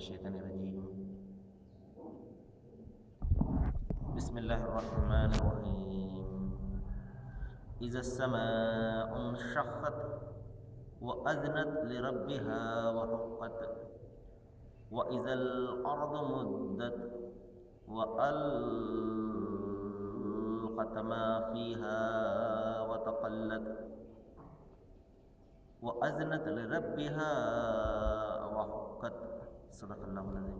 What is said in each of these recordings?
الشيطان الرجيم. بسم الله الرحمن الرحيم. إذا السماء انشقت وأذنت لربها وحقت وإذا الأرض مدت وألقت ما فيها وتقلت وأذنت لربها وحقت. సుదకల్లాములని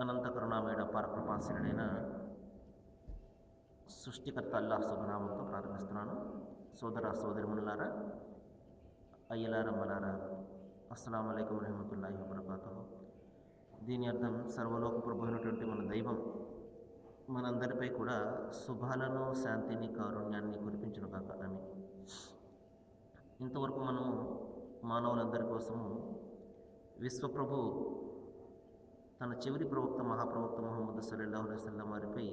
అనంత కరుణామేడ పరకృపాశీనుడైన సృష్టికర్త అల్లా శుభనామంతో ప్రారంభిస్తున్నాను సోదర సోదరిమునులారా అయ్యలారమ్మలారా అస్సలం అయికం రహమతుల్లా వరకాత దీని అర్థం సర్వలోక ప్రభు అయినటువంటి మన దైవం మనందరిపై కూడా శుభాలను శాంతిని కారుణ్యాన్ని కురిపించను కాక ఇంతవరకు మనము మానవులందరి కోసము విశ్వప్రభు తన చివరి ప్రవక్త మహాప్రవక్త మహమ్మద్ సల్లల్లాహు అలైవల్లం వారిపై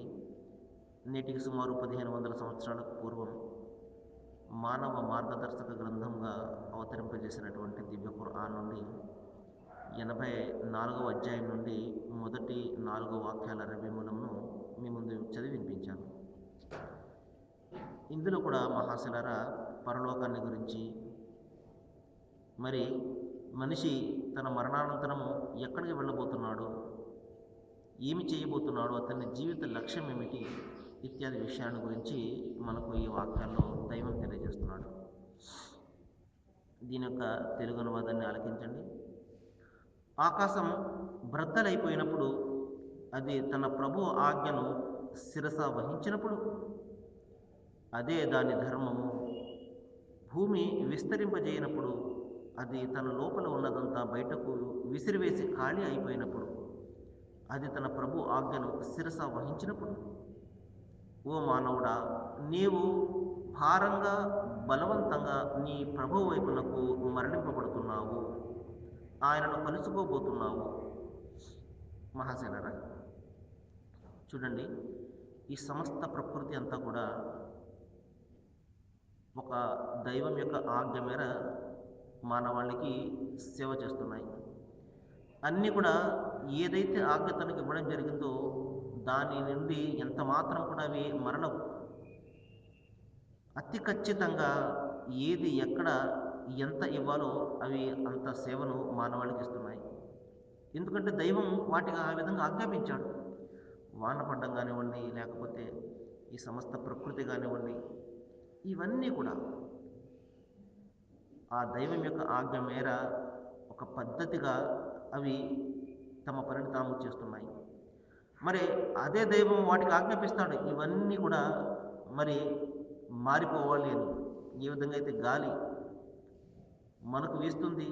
నేటికి సుమారు పదిహేను వందల సంవత్సరాలకు పూర్వం మానవ మార్గదర్శక గ్రంథంగా అవతరింపజేసినటువంటి దివ్య ఖురాన్ నుండి ఎనభై నాలుగవ అధ్యాయం నుండి మొదటి నాలుగు వాక్యాల రవి మూలంను మీ ముందు చదివి వినిపించాను. ఇందులో కూడా మహాశిలార పరలోకాన్ని గురించి మరి మనిషి తన మరణానంతరము ఎక్కడికి వెళ్ళబోతున్నాడు? ఏమి చేయబోతున్నాడు? అతని జీవిత లక్ష్యం ఏమిటి? ఇత్యాది విషయాల గురించి మనకు ఈ వాక్యాల్లో దైవం తెలియజేస్తున్నాడు. దీని యొక్క తెలుగు అనువాదాన్ని ఆలకించండి. ఆకాశం బ్రద్దలైపోయినప్పుడు అది తన ప్రభు ఆజ్ఞను శిరస వహించినప్పుడు అదే దాని ధర్మము. భూమి విస్తరింపజేయనప్పుడు అది తన లోపల ఉన్నదంతా బయటకు విసిరివేసి ఖాళీ అయిపోయినప్పుడు అది తన ప్రభు ఆజ్ఞను శిరస వహించినప్పుడు ఓ మానవుడా నీవు భారంగా బలవంతంగా నీ ప్రభు వైపునకు మరణింపబడుతున్నావు ఆయనను కలుసుకోబోతున్నావు. మహాశైలరా చూడండి ఈ సమస్త ప్రకృతి అంతా కూడా ఒక దైవం యొక్క ఆజ్ఞ మేర మానవాళికి సేవ చేస్తున్నాయి. అన్నీ కూడా ఏదైతే ఆజ్ఞ తనకి ఇవ్వడం జరిగిందో దాని నుండి ఎంత మాత్రం కూడా అవి మరణం. అతి ఖచ్చితంగా ఏది ఎక్కడ ఎంత ఇవ్వాలో అవి అంత సేవను మానవాళికి ఇస్తున్నాయి. ఎందుకంటే దైవం వాటికి ఆ విధంగా ఆజ్ఞాపించాడు. వాన పడ్డం కానివ్వండి లేకపోతే ఈ సమస్త ప్రకృతి కానివ్వండి ఇవన్నీ కూడా ఆ దైవం యొక్క ఆజ్ఞ మేర ఒక పద్ధతిగా అవి తమ పనిని తాము చేస్తున్నాయి. మరి అదే దైవం వాటికి ఆజ్ఞాపిస్తాడు. ఇవన్నీ కూడా మరి మారిపోవాలి అని. ఏ విధంగా అయితే గాలి మనకు వీస్తుంది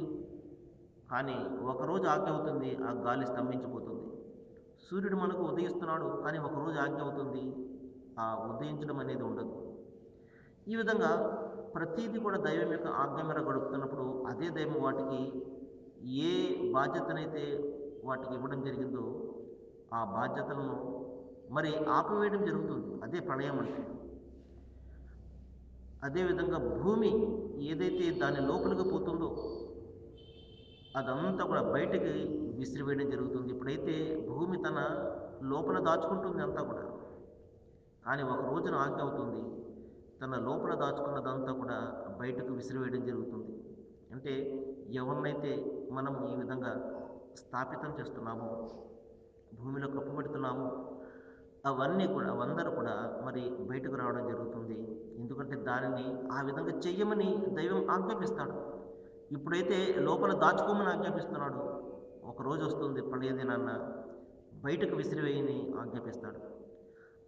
కానీ ఒకరోజు ఆజ్ఞ అవుతుంది ఆ గాలి స్తంభించిపోతుంది. సూర్యుడు మనకు ఉదయిస్తున్నాడు కానీ ఒకరోజు ఆజ్ఞ అవుతుంది ఆ ఉదయించడం అనేది ఉండదు. ఈ విధంగా ప్రతీది కూడా దైవం యొక్క ఆజ్ఞ మేర గడుపుతున్నప్పుడు అదే దైవం వాటికి ఏ బాధ్యతనైతే వాటికి ఇవ్వడం జరిగిందో ఆ బాధ్యతలను మరి ఆపివేయడం జరుగుతుంది. అదే ప్రళయం అంటే. అదేవిధంగా భూమి ఏదైతే దాని లోపలికి పోతుందో అదంతా కూడా బయటికి విసిరివేయడం జరుగుతుంది. ఇప్పుడైతే భూమి తన లోపల దాచుకుంటుంది అంతా కూడా. కానీ ఒక రోజున ఆజ్ఞ అవుతుంది తన లోపల దాచుకున్నదంతా కూడా బయటకు విసిరివేయడం జరుగుతుంది. అంటే ఎవరినైతే మనం ఈ విధంగా స్థాపితం చేస్తున్నామో భూమిలో కప్పుబెడుతున్నామో అవన్నీ కూడా అవందరూ కూడా మరి బయటకు రావడం జరుగుతుంది. ఎందుకంటే దానిని ఆ విధంగా చెయ్యమని దైవం ఆజ్ఞాపిస్తాడు. ఇప్పుడైతే లోపల దాచుకోమని ఆజ్ఞాపిస్తున్నాడు. ఒక రోజు వస్తుంది పండుగ దినాన్న బయటకు విసిరివేయని ఆజ్ఞాపిస్తాడు.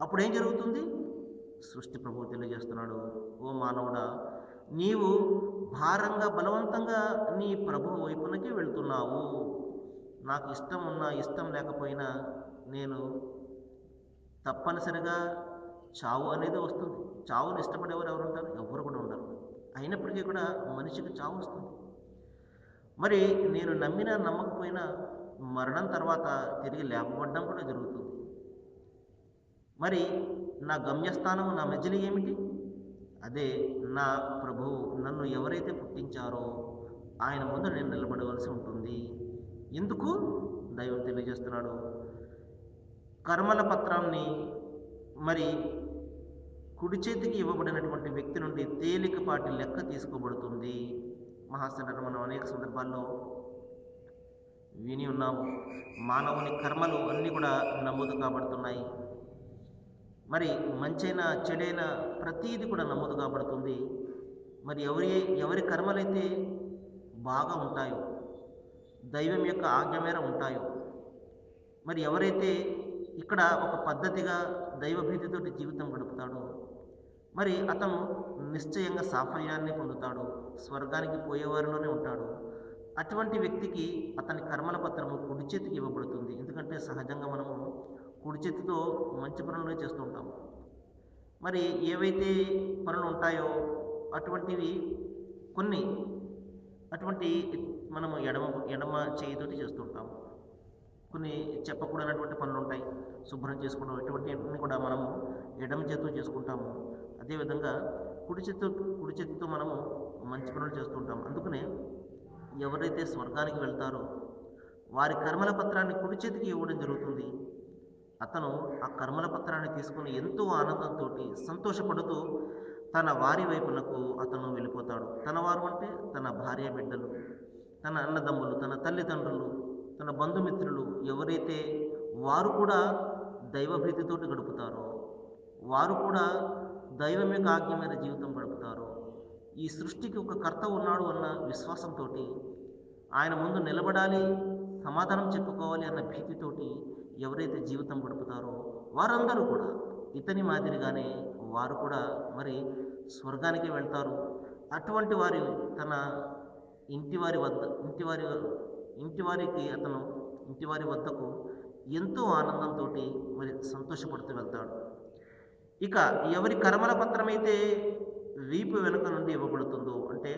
అప్పుడు ఏం జరుగుతుంది? సృష్టి ప్రభువు తెలియజేస్తున్నాడు. ఓ మానవుడా నీవు భారంగా బలవంతంగా నీ ప్రభు వైపునకి వెళ్తున్నావు. నాకు ఇష్టం ఉన్నా ఇష్టం లేకపోయినా నేను తప్పనిసరిగా చావు అనేది వస్తుంది. చావును ఇష్టపడేవారు ఎవరు ఉంటారు ఎవరు కూడా ఉండరు. అయినప్పటికీ కూడా మనిషికి చావు వస్తుంది. మరి నేను నమ్మినా నమ్మకపోయినా మరణం తర్వాత తిరిగి లేపబడడం కూడా జరుగుతుంది. మరి నా గమ్యస్థానము నా మజిలి ఏమిటి? అదే నా ప్రభువు నన్ను ఎవరైతే పుట్టించారో ఆయన ముందు నేను నిలబడవలసి ఉంటుంది. ఎందుకు? దైవం తెలియజేస్తున్నాడు. కర్మల పత్రాన్ని మరి కుడి చేతికి ఇవ్వబడినటువంటి వ్యక్తి నుండి తేలికపాటి లెక్క తీసుకోబడుతుంది. మహాశనరు మనం అనేక సందర్భాల్లో విని ఉన్నాము. మానవుని కర్మలు అన్నీ కూడా నమోదు కాబడుతున్నాయి. మరి మంచైనా చెడైన ప్రతీది కూడా నమోదు కాబడుతుంది. మరి ఎవరి ఎవరి కర్మలైతే బాగా ఉంటాయో దైవం యొక్క ఆజ్ఞ మేర ఉంటాయో మరి ఎవరైతే ఇక్కడ ఒక పద్ధతిగా దైవభీతితోటి జీవితం గడుపుతాడో మరి అతను నిశ్చయంగా సాఫల్యాన్ని పొందుతాడు స్వర్గానికి పోయేవారిలోనే ఉంటాడు. అటువంటి వ్యక్తికి అతని కర్మల పత్రము కుడి చేతికి ఇవ్వబడుతుంది. ఎందుకంటే సహజంగా మనము కుడి చేతితో మంచి పనులు చేస్తూ ఉంటాం. మరి ఏవైతే పనులు ఉంటాయో అటువంటివి కొన్ని అటువంటి మనము ఎడమ ఎడమ చేయితోటి చేస్తుంటాము కొన్ని చెప్పకూడనటువంటి పనులు ఉంటాయి. శుభ్రం చేసుకోవడం ఇటువంటివన్నీ కూడా మనము ఎడమ చేతితో చేసుకుంటాము. అదేవిధంగా కుడి చేతితో కుడి చేతితో మనము మంచి పనులు చేస్తుంటాం అందుకనే ఎవరైతే స్వర్గానికి వెళ్తారో వారి కర్మల పత్రాన్ని కుడి చేతికి ఇవ్వడం జరుగుతుంది. అతను ఆ కర్మల పత్రాన్ని తీసుకుని ఎంతో ఆనందంతో సంతోషపడుతూ తన వారి వైపునకు అతను వెళ్ళిపోతాడు. తన వారు అంటే తన భార్య బిడ్డలు తన అన్నదమ్ములు తన తల్లిదండ్రులు తన బంధుమిత్రులు ఎవరైతే వారు కూడా దైవభీతితోటి గడుపుతారో వారు కూడా దైవం యొక్క ఆజ్ఞ మీద జీవితం గడుపుతారో ఈ సృష్టికి ఒక కర్త ఉన్నాడు అన్న విశ్వాసంతో ఆయన ముందు నిలబడాలి సమాధానం చెప్పుకోవాలి అన్న భీతితోటి ఎవరైతే జీవితం గడుపుతారో వారందరూ కూడా ఇతని మాదిరిగానే వారు కూడా మరి స్వర్గానికి వెళ్తారు. అటువంటి వారి తన ఇంటివారి వద్ద ఇంటివారి ఇంటివారికి అతను ఇంటివారి వద్దకు ఎంతో ఆనందంతో మరి సంతోషపడుతూ వెళ్తాడు. ఇక ఎవరి కర్మల పత్రం అయితే వీపు వెనుక నుండి ఇవ్వబడుతుందో అంటే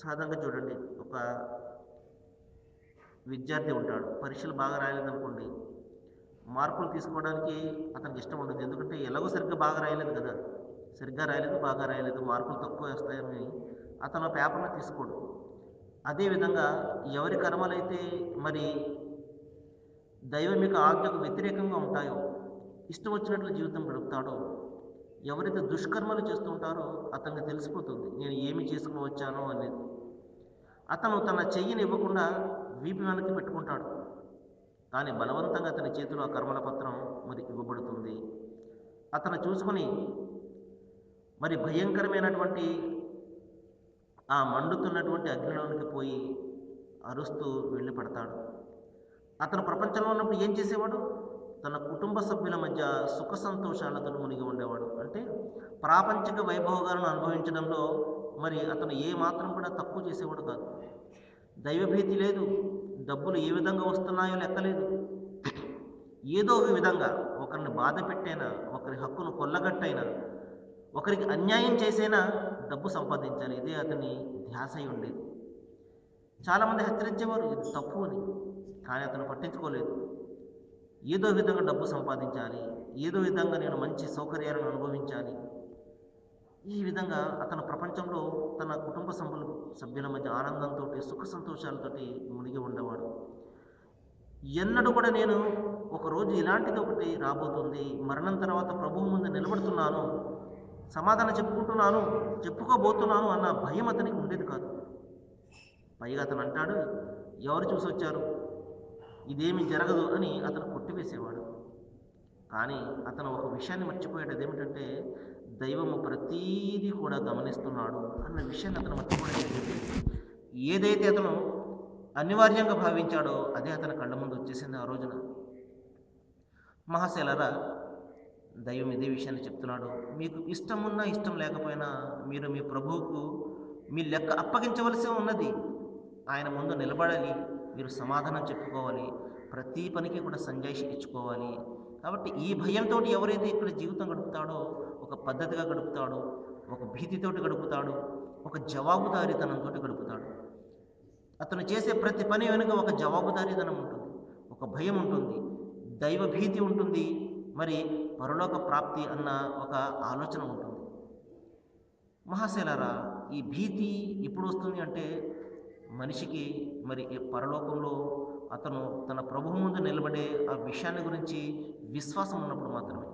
సాధారణంగా చూడండి. ఒక విద్యార్థి ఉంటాడు. పరీక్షలు బాగా రాయలేదనుకోండి మార్కులు తీసుకోవడానికి అతనికి ఇష్టం ఉండదు. ఎందుకంటే ఎలాగో సరిగ్గా బాగా రాయలేదు కదా. సరిగ్గా రాయలేదు బాగా రాయలేదు మార్కులు తక్కువ వస్తాయని అతను ఆ తీసుకోడు. అదేవిధంగా ఎవరి కర్మలైతే మరి దైవం యొక్క ఆజ్ఞకు వ్యతిరేకంగా ఉంటాయో ఇష్టం వచ్చినట్లు జీవితం గడుపుతాడో ఎవరైతే దుష్కర్మలు చేస్తూ ఉంటారో అతనికి తెలిసిపోతుంది నేను ఏమి చేసుకుని వచ్చానో అనేది. అతను తన చెయ్యిని ఇవ్వకుండా వీపు వెనక్కి పెట్టుకుంటాడు. కానీ బలవంతంగా అతని చేతిలో ఆ కర్మల పత్రం మరి ఇవ్వబడుతుంది. అతను చూసుకొని మరి భయంకరమైనటువంటి ఆ మండుతున్నటువంటి అగ్నిలోనికి పోయి అరుస్తూ వెళ్ళి పడతాడు. అతను ప్రపంచంలో ఉన్నప్పుడు ఏం చేసేవాడు? తన కుటుంబ సభ్యుల మధ్య సుఖ సంతోషాలతో మునిగి ఉండేవాడు. అంటే ప్రాపంచిక వైభోగాలను అనుభవించడంలో మరి అతను ఏ మాత్రం కూడా తక్కువ చేసేవాడు కాదు. దైవభీతి లేదు డబ్బులు ఏ విధంగా వస్తున్నాయో లెక్కలేదు. ఏదో ఒక విధంగా ఒకరిని బాధ పెట్టైనా ఒకరి హక్కును కొల్లగట్టైనా ఒకరికి అన్యాయం చేసైనా డబ్బు సంపాదించాలి. ఇదే అతని ధ్యాస ఉండేది చాలామంది హెచ్చరించేవారు ఇది తప్పు అని కానీ అతను పట్టించుకోలేదు. ఏదో విధంగా డబ్బు సంపాదించాలి ఏదో విధంగా నేను మంచి సౌకర్యాలను అనుభవించాలి. ఈ విధంగా అతను ప్రపంచంలో తన కుటుంబ సభ్యులు సభ్యుల మధ్య ఆనందంతో సుఖ సంతోషాలతోటి మునిగి ఉండేవాడు. ఎన్నడూ కూడా నేను ఒకరోజు ఇలాంటిది ఒకటి రాబోతుంది మరణం తర్వాత ప్రభువు ముందు నిలబడుతున్నాను సమాధానం చెప్పుకుంటున్నాను చెప్పుకోబోతున్నాను అన్న భయం అతనికి ఉండేది కాదు. పైగా అతను అంటాడు ఎవరు చూసి వచ్చారు? ఇదేమి జరగదు అని అతను కొట్టివేసేవాడు. కానీ అతను ఒక విషయాన్ని మర్చిపోయాడు అదేమిటంటే దైవము ప్రతీది కూడా గమనిస్తున్నాడు అన్న విషయాన్ని అతను మర్చిపోయాడు ఏదైతే అతను అనివార్యంగా భావించాడో అదే అతని కళ్ళ ముందు వచ్చేసింది ఆ రోజున. మహాశైలరా దైవం ఇదే విషయాన్ని చెప్తున్నాడు. మీకు ఇష్టం ఉన్నా ఇష్టం లేకపోయినా మీరు మీ ప్రభువుకు మీ లెక్క అప్పగించవలసి ఉన్నది. ఆయన ముందు నిలబడాలి. మీరు సమాధానం చెప్పుకోవాలి. ప్రతి పనికి కూడా సంజాయిషి ఇచ్చుకోవాలి. కాబట్టి ఈ భయంతో ఎవరైతే ఇక్కడ జీవితం గడుపుతాడో ఒక పద్ధతిగా గడుపుతాడు ఒక భీతితోటి గడుపుతాడు ఒక జవాబుదారీతనంతో గడుపుతాడు. అతను చేసే ప్రతి పని వెనుక ఒక జవాబుదారీతనం ఉంటుంది ఒక భయం ఉంటుంది దైవ భీతి ఉంటుంది మరి పరలోక ప్రాప్తి అన్న ఒక ఆలోచన ఉంటుంది. మహాశైలరా ఈ భీతి ఎప్పుడు వస్తుంది అంటే మనిషికి మరి ఈ పరలోకంలో అతను తన ప్రభు ముందు నిలబడే ఆ విషయాన్ని గురించి విశ్వాసం ఉన్నప్పుడు మాత్రమే.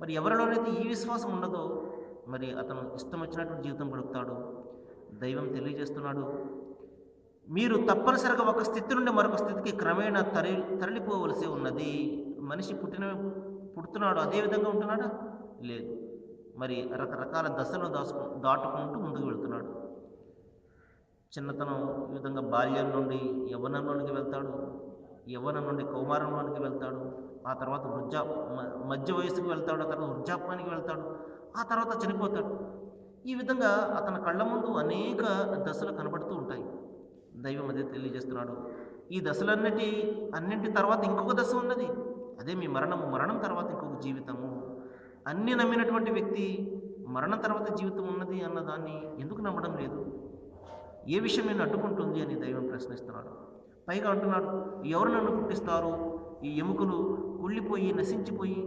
మరి ఎవరిలోనైతే ఈ విశ్వాసం ఉండదో మరి అతను ఇష్టం వచ్చినటువంటి జీవితం గడుపుతాడు దైవం తెలియజేస్తున్నాడు. మీరు తప్పనిసరిగా ఒక స్థితి నుండి మరొక స్థితికి క్రమేణా తరలి తరలిపోవలసి ఉన్నది. మనిషి పుట్టిన పుడుతున్నాడు అదే విధంగా ఉంటున్నాడా? లేదు. మరి రకరకాల దశలను దాచుకు దాటుకుంటూ ముందుకు వెళ్తున్నాడు. చిన్నతనం ఈ విధంగా బాల్యం నుండి యవ్వనంలోనికి వెళ్తాడు యవ్వనం నుండి కౌమారంలోనికి వెళ్తాడు. ఆ తర్వాత వృద్ధా మధ్య వయసుకు వెళ్తాడు ఆ తర్వాత వృద్ధాప్యానికి వెళ్తాడు ఆ తర్వాత చనిపోతాడు. ఈ విధంగా అతని కళ్ళ ముందు అనేక దశలు కనబడుతూ ఉంటాయి. దైవం అదే తెలియజేస్తున్నాడు. ఈ దశలన్నిటి అన్నింటి తర్వాత ఇంకొక దశ ఉన్నది. అదే మీ మరణము. మరణం తర్వాత ఇంకొక జీవితము. అన్ని నమ్మినటువంటి వ్యక్తి మరణం తర్వాత జీవితం ఉన్నది అన్నదాన్ని ఎందుకు నమ్మడం లేదు? ఏ విషయం నేను అడ్డుకుంటుంది అని దైవం ప్రశ్నిస్తున్నాడు. పైగా అంటున్నాడు ఎవరు నన్ను పుట్టిస్తారు? ఈ ఎముకలు కుళ్ళిపోయి నశించిపోయి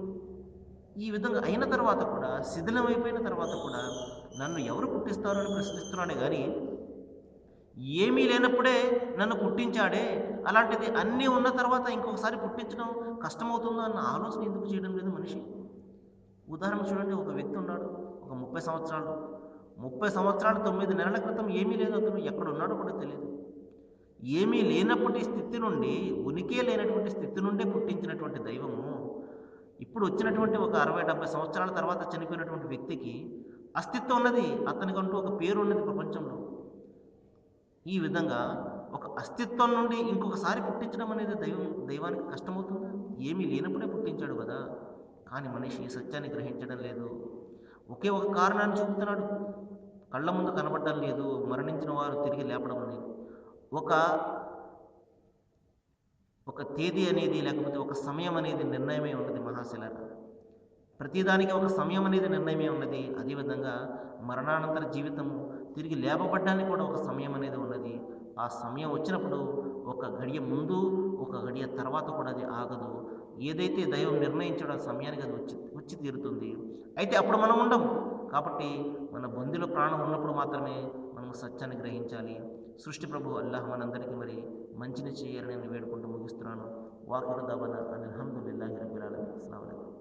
ఈ విధంగా అయిన తర్వాత కూడా శిథిలమైపోయిన తర్వాత కూడా నన్ను ఎవరు పుట్టిస్తారు అని ప్రశ్నిస్తున్నాడే కానీ ఏమీ లేనప్పుడే నన్ను పుట్టించాడే. అలాంటిది అన్నీ ఉన్న తర్వాత ఇంకొకసారి పుట్టించడం కష్టమవుతుందో అన్న ఆలోచన ఎందుకు చేయడం లేదు మనిషి? ఉదాహరణ చూడండి ఒక వ్యక్తి ఉన్నాడు ఒక ముప్పై సంవత్సరాలు. ముప్పై సంవత్సరాలు తొమ్మిది నెలల క్రితం ఏమీ లేదు అతను ఎక్కడ ఉన్నాడో కూడా తెలియదు. ఏమీ లేనప్పటి స్థితి నుండి ఉనికే లేనటువంటి స్థితి నుండే పుట్టించినటువంటి దైవము ఇప్పుడు వచ్చినటువంటి ఒక అరవై డెబ్బై సంవత్సరాల తర్వాత చనిపోయినటువంటి వ్యక్తికి అస్తిత్వం ఉన్నది అతనికంటూ ఒక పేరు ఉన్నది ప్రపంచంలో. ఈ విధంగా ఒక అస్తిత్వం నుండి ఇంకొకసారి పుట్టించడం అనేది దైవం దైవానికి కష్టమవుతుందా? ఏమీ లేనప్పుడే పుట్టించాడు కదా. కానీ మనిషి ఈ సత్యాన్ని గ్రహించడం లేదు. ఒకే ఒక కారణాన్ని చూపుతున్నాడు. కళ్ళ ముందు కనబడడం లేదు. మరణించిన వారు తిరిగి లేపడం అనేది ఒక ఒక తేదీ అనేది లేకపోతే ఒక సమయం అనేది నిర్ణయమే ఉన్నది మహాశిల ప్రతిదానికి ఒక సమయం అనేది నిర్ణయమే ఉన్నది. అదేవిధంగా మరణానంతర జీవితము తిరిగి లేపబడ్డానికి కూడా ఒక సమయం అనేది ఉన్నది. ఆ సమయం వచ్చినప్పుడు ఒక గడియ ముందు ఒక గడియ తర్వాత కూడా అది ఆగదు. ఏదైతే దైవం నిర్ణయించడం సమయానికి అది వచ్చి వచ్చి తీరుతుంది. అయితే అప్పుడు మనం ఉండము కాబట్టి మన బంధువుల ప్రాణం ఉన్నప్పుడు మాత్రమే మనం సత్యాన్ని గ్రహించాలి. సృష్టి ప్రభు అల్లాహ్ మనందరికీ మరి మంచిని చేయాలని నేను వేడుకుంటూ ముగిస్తున్నాను. వాకుల దబన. అని అల్హమ్దుల్లాహి రబ్బిలాలని అస్సలం